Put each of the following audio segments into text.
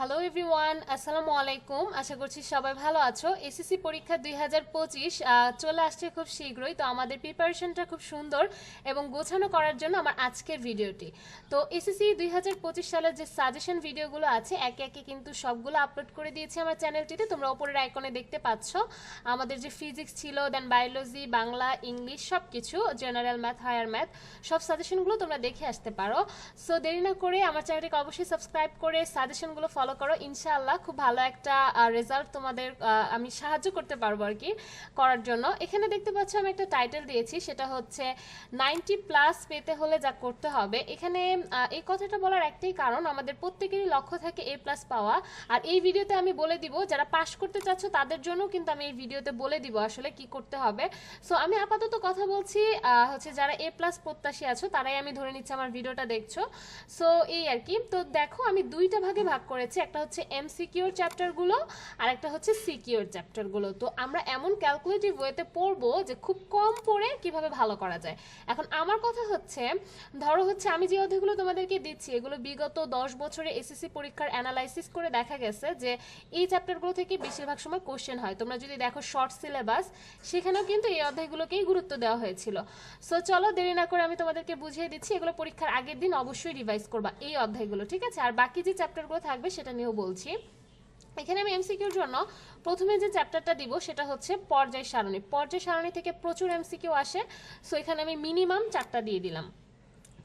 Hello everyone আসসালামু আলাইকুম আশা করছি সবাই ভালো আছো। এসএসসি পরীক্ষা দুই হাজার পঁচিশ চলে আসছে খুব শীঘ্রই। তো আমাদের প্রিপারেশনটা খুব সুন্দর এবং গোছানো করার জন্য আমার আজকের ভিডিওটি তো এসএসসি দুই হাজার পঁচিশ সালের যে সাজেশন ভিডিওগুলো আছে, একে একে কিন্তু সবগুলো আপলোড করে দিয়েছি আমার চ্যানেলটিতে তোমরা ওপরের আইকনে দেখতে পাচ্ছ। আমাদের যে ফিজিক্স ছিল দেন বায়োলজি বাংলা ইংলিশ সব কিছু জেনারেল ম্যাথ হায়ার ম্যাথ সব সাজেশনগুলো তোমরা দেখে আসতে পারো। সো দেরি না করে আমার চ্যানেলটিকে অবশ্যই সাবস্ক্রাইব করে সাজেশনগুলো ফলো করো, ইনশাআল্লাহ খুব ভালো একটা রেজাল্ট তোমাদের আমি সাহায্য করতে পারব আর কি করার জন্য। এখানে দেখতে পাচ্ছ আমি একটা টাইটেল দিয়েছি, সেটা হচ্ছে নাইনটি প্লাস পেতে হলে যা করতে হবে। এখানে এই কথাটা বলার একটাই কারণ, আমাদের প্রত্যেকেরই লক্ষ্য থাকে এ প্লাস পাওয়া। আর এই ভিডিওতে আমি বলে দিব, যারা পাশ করতে চাচ্ছ তাদের জন্য কিন্তু আমি এই ভিডিওতে বলে দিব আসলে কি করতে হবে। সো আমি আপাতত কথা বলছি হচ্ছে যারা এ প্লাস প্রত্যাশী আছো, তারাই আমি ধরে নিচ্ছি আমার ভিডিওটা দেখছ। সো এই আর কি। তো দেখো, আমি দুইটা ভাগে ভাগ করেছি। একটা হচ্ছে এমসিকিউর চ্যাপ্টারগুলো আর একটা হচ্ছে সিকিউর চ্যাপ্টারগুলো তো আমরা এমন ক্যালকুলেটিভ ওয়েতে পড়ব যে খুব কম পড়ে কীভাবে ভালো করা যায়। এখন আমার কথা হচ্ছে, ধরো হচ্ছে আমি যে অধ্যায়গুলো তোমাদেরকে দিচ্ছি, এগুলো বিগত দশ বছরে এসএসসি পরীক্ষার অ্যানালাইসিস করে দেখা গেছে যে এই চ্যাপ্টারগুলো থেকে বেশিরভাগ সময় কোশ্চেন হয়। তোমরা যদি দেখো শর্ট সিলেবাস সেখানেও কিন্তু এই অধ্যায়গুলোকেই গুরুত্ব দেওয়া হয়েছিল। সো চলো দেরি না করে আমি তোমাদেরকে বুঝিয়ে দিচ্ছি, এগুলো পরীক্ষার আগের দিন অবশ্যই রিভাইজ করবা এই অধ্যায়গুলো, ঠিক আছে? আর বাকি যে চ্যাপ্টারগুলো থাকবে সেটা নিয়েও বলছি। এখানে আমি এমসিকিউর জন্য প্রথমে যে চ্যাপ্টারটা দিব সেটা হচ্ছে পর্যায় সারণী। পর্যায় সারণী থেকে প্রচুর এমসিকিউ আসে সো এখানে আমি মিনিমাম চারটা দিয়ে দিলাম।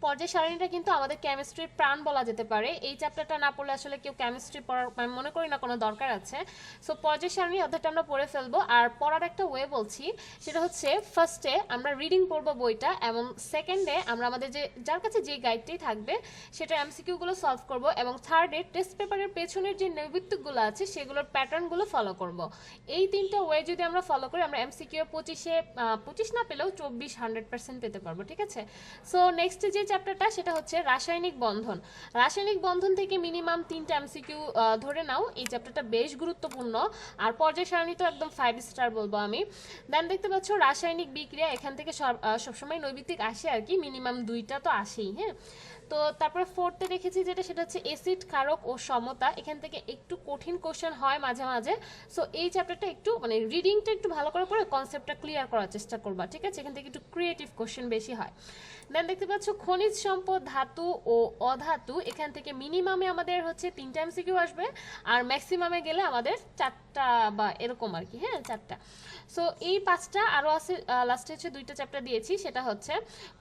পর্যায় সারণীটা কিন্তু আমাদের কেমিস্ট্রির প্রাণ বলা যেতে পারে। এই চ্যাপ্টারটা না পড়লে আসলে কেউ কেমিস্ট্রি পড়ার আমি মনে করি না, কোনো দরকার আছে। সো পর্যায় সারণী অধ্যায়টা আমরা পড়ে ফেলব। আর পড়ার একটা ওয়ে বলছি, সেটা হচ্ছে ফার্স্টে আমরা রিডিং পড়ব বইটা, এবং সেকেন্ডে আমরা আমাদের যে, যার কাছে যে গাইডটি থাকবে সেটা এমসিকিউগুলো সলভ করব, এবং থার্ডে টেস্ট পেপারের পেছনের যে নৈবিত্তিকগুলো আছে, সেগুলোর প্যাটার্নগুলো ফলো করব। এই তিনটা ওয়ে যদি আমরা ফলো করি, আমরা এমসিকিউ পঁচিশে পঁচিশ না পেলেও চব্বিশ হান্ড্রেড পার্সেন্ট পেতে পারব, ঠিক আছে? সো নেক্সট যে চ্যাপ্টারটা সেটা হচ্ছে রাসায়নিক বন্ধন। রাসায়নিক বন্ধন থেকে মিনিমাম তিনটা এমসিকিউ ধরে নাও, এই চ্যাপ্টারটা বেশ গুরুত্বপূর্ণ। আর পর্যায় সারণী তো একদম ফাইভ স্টার বলব আমি। দেন দেখতে পাচ্ছ, রাসায়নিক বিক্রিয়া এখান থেকে সব- সবসময় নৈবিত্তিক আসে আর কি, মিনিমাম দুইটা তো আসেই হ্যাঁ? তো তারপরে ফোর্থে দেখেছি যেটা, সেটা হচ্ছে এসিড কারক ও সমতা। এখান থেকে একটু কঠিন কোশ্চেন হয় মাঝে মাঝে। সো এই চ্যাপ্টারটা একটু মানে রিডিংটা একটু ভালো করে পড়ে কনসেপ্টটা ক্লিয়ার করার চেষ্টা করবা, ঠিক আছে? এখান থেকে একটু ক্রিয়েটিভ কোশ্চেন বেশি হয়। দেন দেখতে পাচ্ছ খনিজ সম্পদ, ধাতু ও অধাতু। এখান থেকে মিনিমামে আমাদের হচ্ছে তিনটা এমসিকিউ আসবে আর ম্যাক্সিমামে গেলে আমাদের চারটা বা এরকম আর কি হ্যাঁ চারটা। সো এই পাঁচটা আরও আছে লাস্টে হচ্ছে দুইটা চ্যাপ্টার দিয়েছি, সেটা হচ্ছে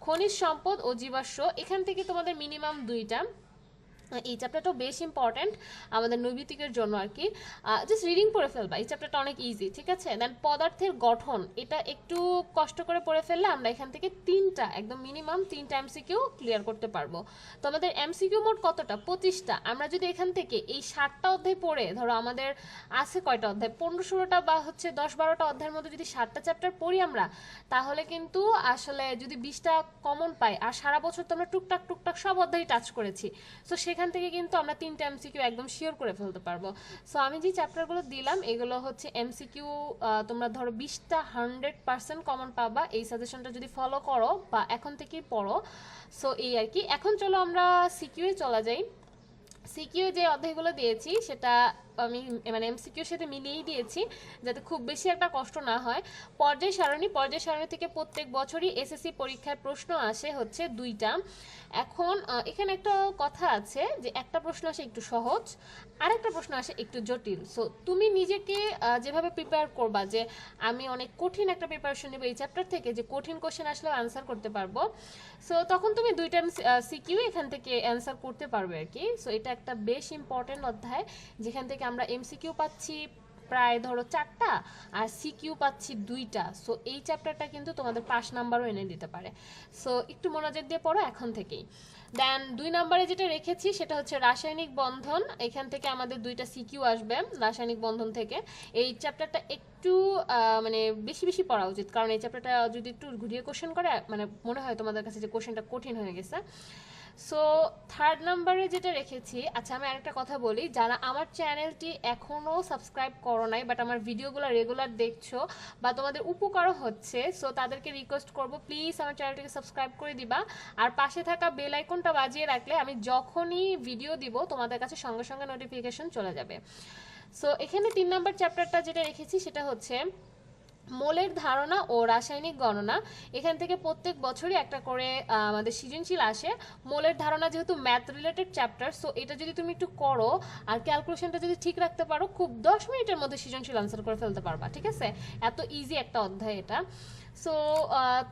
খনিজ সম্পদ ও জীবাশ্ম। এখান থেকে তোমাদের মিনিমাম দুইটা। এই চ্যাপ্টারটাও বেশ ইম্পর্ট্যান্ট আমাদের নৈবিতিকের জন্য আর কি। জাস্ট রিডিং পড়ে ফেলবা, এই চ্যাপ্টারটা অনেক ইজি ঠিক আছে? দেন পদার্থের গঠন, এটা একটু কষ্ট করে পড়ে ফেললে আমরা এখান থেকে তিনটা, একদম মিনিমাম তিনটা এমসিকিউ ক্লিয়ার করতে পারব। তো আমাদের এমসিকিউ মোট কতটা? পঁচিশটা। আমরা যদি এখান থেকে এই ষাটটা অধ্যায় পড়ে, ধরো আমাদের আছে কয়টা অধ্যায়? পনেরো ষোলোটা বা হচ্ছে দশ বারোটা অধ্যায়ের মধ্যে যদি ষাটটা চ্যাপ্টার পড়ি আমরা, তাহলে কিন্তু আসলে যদি বিশটা কমন পাই, আর সারা বছর তো আমরা টুকটাক টুকটাক সব অধ্যায় টাচ করেছি। তো সেখান থেকে কিন্তু আমরা তিনটা এমসিকিউ একদম শিওর করে ফেলতে পারব। সো আমি যে চ্যাপ্টারগুলো দিলাম, এগুলো হচ্ছে এমসিকিউ তোমরা ধরো বিশটা হান্ড্রেড পার্সেন্ট কমন পাবা। এই সাজেশনটা যদি ফলো করো বা এখন থেকেই পড়ো সো এই আর কি। এখন চলো আমরা সিকিউয়ে চলা যাই। সিকিউ যে অধ্যায়গুলো দিয়েছি, সেটা আমি মানে এমসিকিউর সাথে মিলিয়েই দিয়েছি যাতে খুব বেশি একটা কষ্ট না হয়। পর্যায় সারণী পর্যায় সারণী থেকে প্রত্যেক বছরই এসএসসি পরীক্ষায় প্রশ্ন আসে হচ্ছে দুইটা। এখন এখানে একটা কথা আছে যে একটা প্রশ্ন আসে একটু সহজ আর একটা প্রশ্ন আসে একটু জটিল। সো তুমি নিজেকে যেভাবে প্রিপেয়ার করবা যে আমি অনেক কঠিন একটা প্রিপারেশন নেব এই চ্যাপ্টার থেকে, যে কঠিন কোশ্চেন আসলেও অ্যান্সার করতে পারব। সো তখন তুমি দুইটা সিকিউ এখান থেকে অ্যান্সার করতে পারবে আর কি। সো এটা একটা বেশ ইম্পর্টেন্ট অধ্যায় যেখান থেকে আমরা এমসিকিউ পাচ্ছি প্রায় ধরো চারটা আর সিকিউ পাচ্ছি দুইটা। সো এই চ্যাপ্টারটা কিন্তু তোমাদের পাঁচ নাম্বারও এনে দিতে পারে। সো একটু মনোযোগ দিয়ে পড়ো এখন থেকেই। দেন দুই নাম্বারে যেটা রেখেছি সেটা হচ্ছে রাসায়নিক বন্ধন। এখান থেকে আমাদের দুইটা সিকিউ আসবে রাসায়নিক বন্ধন থেকে। এই চ্যাপ্টারটা একটু মানে বেশি বেশি পড়া উচিত। কারণ এই চ্যাপ্টারটা যদি একটু ঘুরিয়ে কোশ্চেন করে মানে মনে হয় তোমাদের কাছে যে কোশ্চেনটা কঠিন হয়ে গেছে। সো থার্ড নাম্বারে যেটা রেখেছি আচ্ছা আমি আরেকটা কথা বলি, যারা আমার চ্যানেলটি এখনও সাবস্ক্রাইব করো নাই বাট আমার ভিডিওগুলো রেগুলার দেখছ, বা তোমাদের উপকারও হচ্ছে সো তাদেরকে রিকোয়েস্ট করব প্লিজ আমার চ্যানেলটিকে সাবস্ক্রাইব করে দিবা। আর পাশে থাকা বেল আইকনটা বাজিয়ে রাখলে আমি যখনই ভিডিও দিব, তোমাদের কাছে সঙ্গে সঙ্গে নোটিফিকেশন চলে যাবে। সো এখানে তিন নাম্বার চ্যাপ্টারটা যেটা রেখেছি, সেটা হচ্ছে মোলের ধারণা ও রাসায়নিক গণনা। এখান থেকে প্রত্যেক বছরই একটা করে আমাদের সৃজনশীল আসে। মোলের ধারণা যেহেতু ম্যাথ রিলেটেড চ্যাপ্টার সো এটা যদি তুমি একটু করো আর ক্যালকুলেশনটা যদি ঠিক রাখতে পারো, খুব দশ মিনিটের মধ্যে সৃজনশীল আনসার করে ফেলতে পারবা, ঠিক আছে? এত ইজি একটা অধ্যায় এটা। সো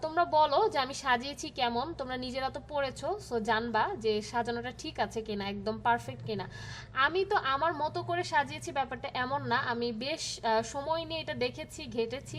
তোমরা বলো যে আমি সাজিয়েছি কেমন, তোমরা নিজেরা তো পড়েছো সো জানবা যে সাজানোটা ঠিক আছে কিনা, একদম পারফেক্ট কিনা। আমি তো আমার মতো করে সাজিয়েছি ব্যাপারটা এমন না, আমি বেশ সময় নিয়ে এটা দেখেছি, ঘেটেছি।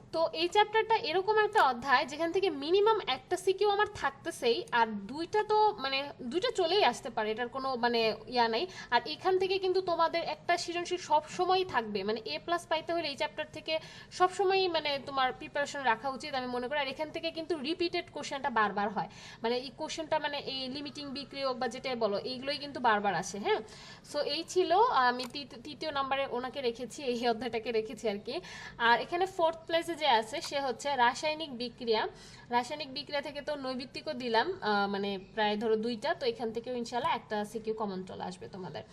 তো এই চ্যাপ্টারটা এরকম একটা অধ্যায় যেখান থেকে মিনিমাম একটা সিকিউ আমার থাকতেছেই, আর দুইটা তো মানে দুইটা চলেই আসতে পারে, এটার কোনো মানে ইয়া নাই। আর এখান থেকে কিন্তু তোমাদের একটা সৃজনশীল সব সময়ই থাকবে। মানে এ প্লাস পাইতে হলে এই চ্যাপ্টার থেকে সব সময়ই মানে তোমার প্রিপারেশন রাখা উচিত আমি মনে করি। আর এখান থেকে কিন্তু রিপিটেড কোশ্চেনটা বারবার হয়। মানে এই কোশ্চেনটা মানে এই লিমিটিং বিক্রিয়ক বা যেটাই বলো, এইগুলোই কিন্তু বারবার আসে হ্যাঁ? সো এই ছিল, আমি তৃতীয়- নম্বরে ওনাকে রেখেছি, এই অধ্যায়টাকে রেখেছি আর কি। আর এখানে ফোর্থ প্লেসে যে আছে, সে হচ্ছে রাসায়নিক বিক্রিয়া। রাসায়নিক বিক্রিয়া থেকে তো নৈবিত্তিকও দিলাম মানে প্রায় ধরো দুইটা, তো এখান থেকেও ইনশাল্লাহ একটা সিকিউ কমন চলে আসবে তোমাদের।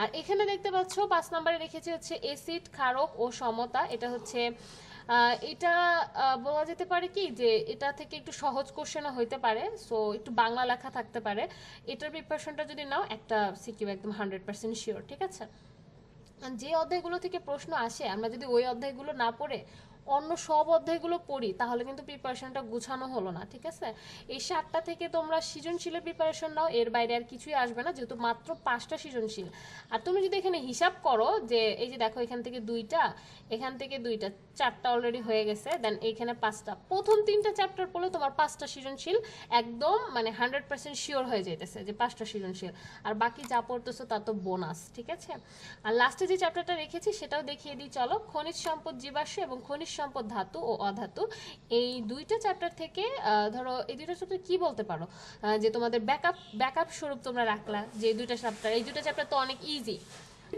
আর এখানে দেখতে পাচ্ছ, পাঁচ নম্বরে রেখেছি হচ্ছে এসিড ক্ষারক ও সমতা। এটা হচ্ছে এটা বলা যেতে পারে কি যে এটা থেকে একটু সহজ কোশ্চেনও হইতে পারে সো একটু বাংলা লেখা থাকতে পারে। এটার প্রিপারেশনটা যদি নাও, একটা সিকিউ একদম হান্ড্রেড পার্সেন্ট শিওর ঠিক আছে? যে অধ্যায়গুলো থেকে প্রশ্ন আসে, আমরা যদি ওই অধ্যায়গুলো না পড়ে অন্য সব অধ্যায়গুলো পড়ি, তাহলে কিন্তু প্রিপারেশনটা গুছানো হলো না, ঠিক আছে? এই সাতটা থেকে তোমরা সৃজনশীলের প্রিপারেশন নাও, এর বাইরে আর কিছুই আসবে না, যেহেতু মাত্র পাঁচটা সৃজনশীল। আর তুমি যদি এখানে হিসাব করো যে, এই যে দেখো এখান থেকে দুইটা, এখান থেকে দুইটা, চারটা অলরেডি হয়ে গেছে দেন এইখানে পাঁচটা। প্রথম তিনটা চ্যাপ্টার পড়লে তোমার পাঁচটা সৃজনশীল একদম মানে হান্ড্রেড পার্সেন্ট শিওর হয়ে যাইতেছে যে পাঁচটা সৃজনশীল। আর বাকি যা পড়তেছো তা তো বোনাস ঠিক আছে? আর লাস্টে যে চ্যাপ্টারটা রেখেছি, সেটাও দেখিয়ে দিই, চলো। খনিজ সম্পদ জীবাশ্ম এবং খনিজ সম্পদ ধাতু ও অধাতু, এই দুইটা চ্যাপ্টার থেকে ধরো এই দুইটা চ্যাপ্টার কি বলতে পারো? যে তোমাদের ব্যাকআপ ব্যাকআপ স্বরূপ তোমরা রাখলা, যে দুইটা চ্যাপ্টার এই দুইটা চ্যাপ্টার তো অনেক ইজি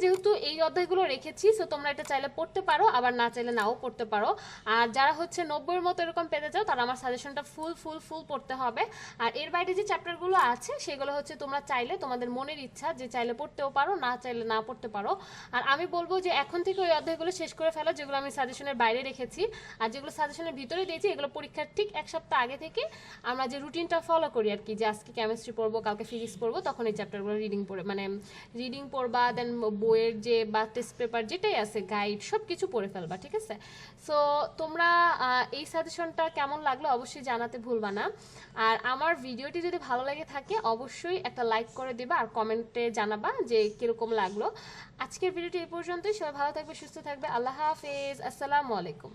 যেহেতু এই অধ্যায়গুলো রেখেছি সো তোমরা এটা চাইলে পড়তে পারো, আবার না চাইলে নাও পড়তে পারো। আর যারা হচ্ছে নব্বইয়ের মতো এরকম পেতে চাও, তারা আমার সাজেশনটা ফুল ফুল ফুল পড়তে হবে। আর এর বাইরে যে চ্যাপ্টারগুলো আছে, সেগুলো হচ্ছে তোমরা চাইলে, তোমাদের মনের ইচ্ছা যে চাইলে পড়তেও পারো, না চাইলে না পড়তে পারো। আর আমি বলব যে এখন থেকে ওই অধ্যায়গুলো শেষ করে ফেলো, যেগুলো আমি সাজেশনের বাইরে রেখেছি। আর যেগুলো সাজেশনের ভিতরে দিয়েছি, এগুলো পরীক্ষার ঠিক এক সপ্তাহ আগে থেকে আমরা যে রুটিনটা ফলো করি আর কি, যে আজকে কেমিস্ট্রি পড়ব, কালকে ফিজিক্স পড়ব, তখন এই চ্যাপ্টারগুলো রিডিং পড়ে মানে রিডিং পড়বা দেন বইয়ের যে বা টেস্ট পেপার যেটাই আছে গাইড সব কিছু পড়ে ফেলবা, ঠিক আছে? সো তোমরা এই সাজেশনটা কেমন লাগল অবশ্যই জানাতে ভুলবা না। আর আমার ভিডিওটি যদি ভালো লাগে থাকে, অবশ্যই একটা লাইক করে দেবা আর কমেন্টে জানাবা যে কীরকম লাগল। আজকের ভিডিওটি এই পর্যন্তই। সবাই ভালো থাকবে, সুস্থ থাকবে। আল্লাহ হাফেজ। আসসালামু আলাইকুম।